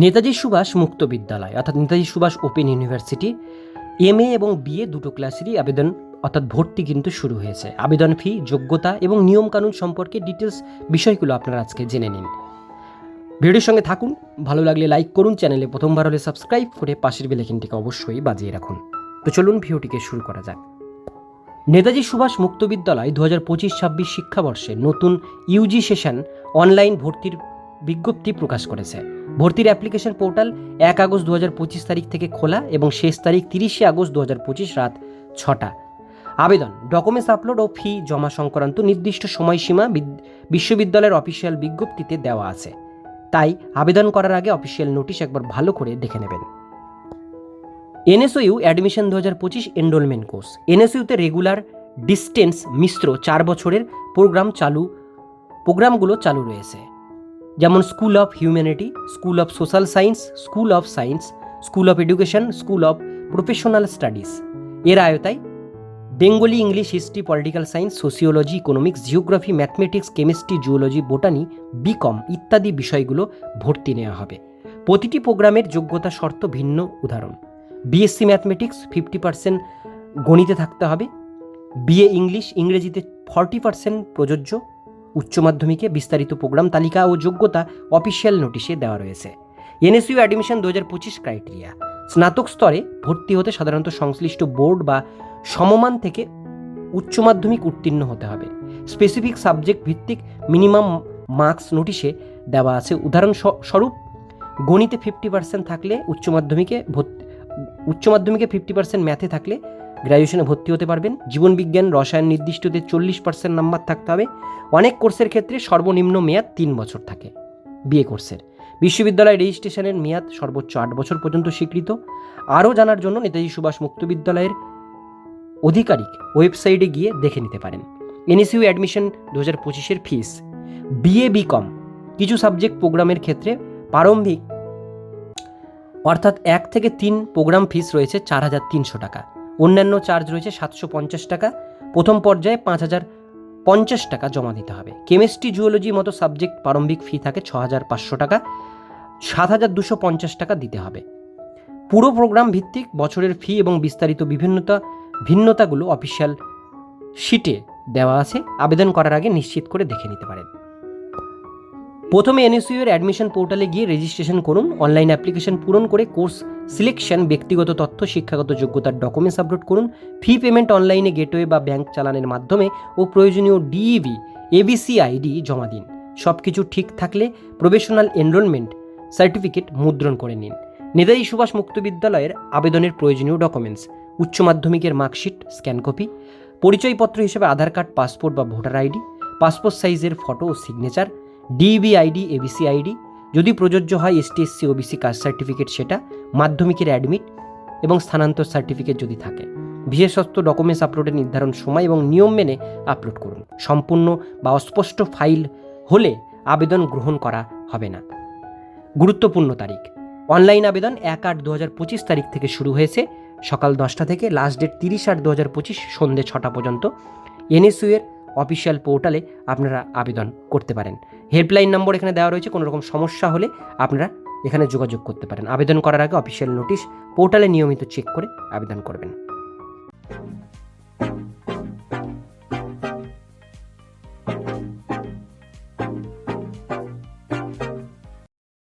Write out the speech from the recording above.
নেতাজি সুভাষ মুক্ত বিদ্যালয়, অর্থাৎ Netaji Subhash open university M A এবং বিএ দুটো ক্লাসেরই আবেদন, অর্থাৎ ভর্তি কিন্তু শুরু হয়েছে। আবেদন ফি, যোগ্যতা এবং নিয়মকানুন সম্পর্কে ডিটেলস বিষয়গুলো আপনারা আজকে জেনে নিন। ভিডিওর সঙ্গে থাকুন, ভালো লাগলে লাইক করুন, চ্যানেলে প্রথমবার হলে সাবস্ক্রাইব করে পাশের বেলেকিনটিকে অবশ্যই বাজিয়ে রাখুন। তো চলুন ভিডিওটিকে শুরু করা যাক। নেতাজি সুভাষ মুক্ত বিদ্যালয় দু হাজার পঁচিশ ছাব্বিশ শিক্ষাবর্ষে নতুন ইউজি সেশন অনলাইন ভর্তির বিজ্ঞপ্তি প্রকাশ করেছে। ভর্তির অ্যাপ্লিকেশন পোর্টাল এক আগস্ট দু তারিখ থেকে খোলা এবং শেষ তারিখ তিরিশে আগস্ট দু রাত ছটা। আবেদন, ডকুমেন্টস আপলোড ও ফি জমা সংক্রান্ত নির্দিষ্ট সময়সীমা বিদ- বিশ্ববিদ্যালয়ের অফিসিয়াল বিজ্ঞপ্তিতে দেওয়া আছে। তাই আবেদন করার আগে অফিসিয়াল নোটিশ একবার ভালো করে দেখে নেবেন। এনএসইউ অ্যাডমিশন দু হাজার পঁচিশ এনরোলমেন্ট কোর্স। এনএসইউতে রেগুলার ডিস্টেন্স মিশ্র চার বছরের প্রোগ্রাম চালু, প্রোগ্রামগুলো চালু রয়েছে। যেমন school of humanity, school of social science, school of science, school of education, school of professional studies. এর আয়তায় Bengali English history, political science, sociology, economics, geography, mathematics, chemistry, zoology, botany, BCom ইত্যাদি বিষয়গুলো ভর্তি নেওয়া হবে। প্রতিটি প্রোগ্রামের যোগ্যতা শর্ত ভিন্ন উদাহরণ। বিএসসি ম্যাথমেটিক্স ফিফটি পার্সেন্ট গণিতে থাকতে হবে। বিএ ইংলিশ ইংরেজিতে ফর্টি পার্সেন্ট প্রযোজ্য। উচ্চ মাধ্যমিকে বিস্তারিত প্রোগ্রাম তালিকা ও যোগ্যতা অফিসিয়াল নোটিশে দেওয়া রয়েছে। এনএসইউ অ্যাডমিশন দু হাজার পঁচিশ ক্রাইটেরিয়া। স্নাতক স্তরে ভর্তি হতে সাধারণত সংশ্লিষ্ট বোর্ড বা সমমান থেকে উচ্চ মাধ্যমিক উত্তীর্ণ হতে হবে। স্পেসিফিক সাবজেক্ট ভিত্তিক মিনিমাম মার্কস নোটিশে দেওয়া আছে। উদাহরণ স্বরূপ, গণিতে ফিফটি পার্সেন্ট থাকলে উচ্চ মাধ্যমিকে ভর্তি উচ্চ মাধ্যমিকে ফিফটি পার্সেন্ট ম্যাথে থাকলে গ্র্যাজুয়েশনে ভর্তি হতে পারবেন। জীবনবিজ্ঞান রসায়ন নির্দিষ্টতে চল্লিশ পার্সেন্ট নাম্বার থাকতে হবে। অনেক কোর্সের ক্ষেত্রে সর্বনিম্ন মেয়াদ তিন বছর থাকে বিএ কোর্সের বিশ্ববিদ্যালয় রেজিস্ট্রেশনের মেয়াদ সর্বোচ্চ আট বছর পর্যন্ত স্বীকৃত। আরও জানার জন্য নেতাজি সুভাষ মুক্ত বিদ্যালয়ের আধিকারিক ওয়েবসাইটে গিয়ে দেখে নিতে পারেন। এনএসইউ অ্যাডমিশন দু হাজার পঁচিশের ফিস বিএ বিকম কিছু সাবজেক্ট প্রোগ্রামের ক্ষেত্রে প্রারম্ভিক অর্থাৎ এক থেকে তিন প্রোগ্রাম ফিস রয়েছে চার হাজার তিনশো টাকা। অন্যান্য চার্জ রয়েছে সাতশো পঞ্চাশ টাকা। প্রথম পর্যায়ে পাঁচ হাজার পঞ্চাশ টাকা জমা দিতে হবে। কেমিস্ট্রি, জুওলজি মতো সাবজেক্ট প্রারম্ভিক ফি থাকে ছ হাজার পাঁচশো টাকা। সাত হাজার দুশো পঞ্চাশ টাকা দিতে হবে। পুরো প্রোগ্রাম ভিত্তিক বছরের ফি এবং বিস্তারিত বিভিন্নতা, ভিন্নতাগুলো অফিসিয়াল শিটে দেওয়া আছে। আবেদন করার আগে নিশ্চিত করে দেখে নিতে পারেন। প্রথমে এনএসইউ এর অ্যাডমিশন পোর্টালে গিয়ে রেজিস্ট্রেশন করুন। অনলাইন অ্যাপ্লিকেশন পূরণ করে কোর্স সিলেকশন ব্যক্তিগত তথ্য, শিক্ষাগত যোগ্যতার ডকুমেন্টস আপলোড করুন। ফি পেমেন্ট অনলাইনে গেটওয়ে বা ব্যাংক চালানের মাধ্যমে ও প্রয়োজনীয় ডিইভি এবিসি আইডি জমা দিন। সব কিছু ঠিক থাকলে প্রফেশনাল এনরোলমেন্ট সার্টিফিকেট মুদ্রণ করে নিন। নেতাজি সুভাষ মুক্ত বিদ্যালয়ের আবেদনের প্রয়োজনীয় ডকুমেন্টস উচ্চ মাধ্যমিকের মার্কশিট স্ক্যান কপি পরিচয়পত্র হিসেবে আধার কার্ড পাসপোর্ট বা ভোটার আইডি পাসপোর্ট সাইজের ফটো ও signature DB ID ABC ID যদি প্রযোজ্য হয় এসটিএসসি ওবিসি কাস্ট সার্টিফিকেট সেটা, মাধ্যমিকের অ্যাডমিট এবং স্থানান্তর সার্টিফিকেট যদি থাকে। বিশেষত্ব ডকুমেন্টস আপলোডের নির্ধারণ সময় এবং নিয়ম মেনে আপলোড করুন। সম্পূর্ণ বা অস্পষ্ট ফাইল হলে আবেদন গ্রহণ করা হবে না। গুরুত্বপূর্ণ তারিখ। অনলাইন আবেদন এক আট দু হাজার পঁচিশ তারিখ থেকে শুরু হয়েছে। সকাল দশটা থেকে লাস্ট ডেট তিরিশ আট দু হাজার পঁচিশ সন্ধ্যে ছটা পর্যন্ত। এনএসইউ এর অফিসিয়াল পোর্টালে আপনারা আবেদন করতে পারেন। হেল্পলাইন নম্বর এখানে দেওয়া রয়েছে। কোনো রকম সমস্যা হলে আপনারা এখানে যোগাযোগ করতে পারেন। আবেদন করার আগে অফিসিয়াল নোটিশ পোর্টালে নিয়মিত চেক করে আবেদন করবেন।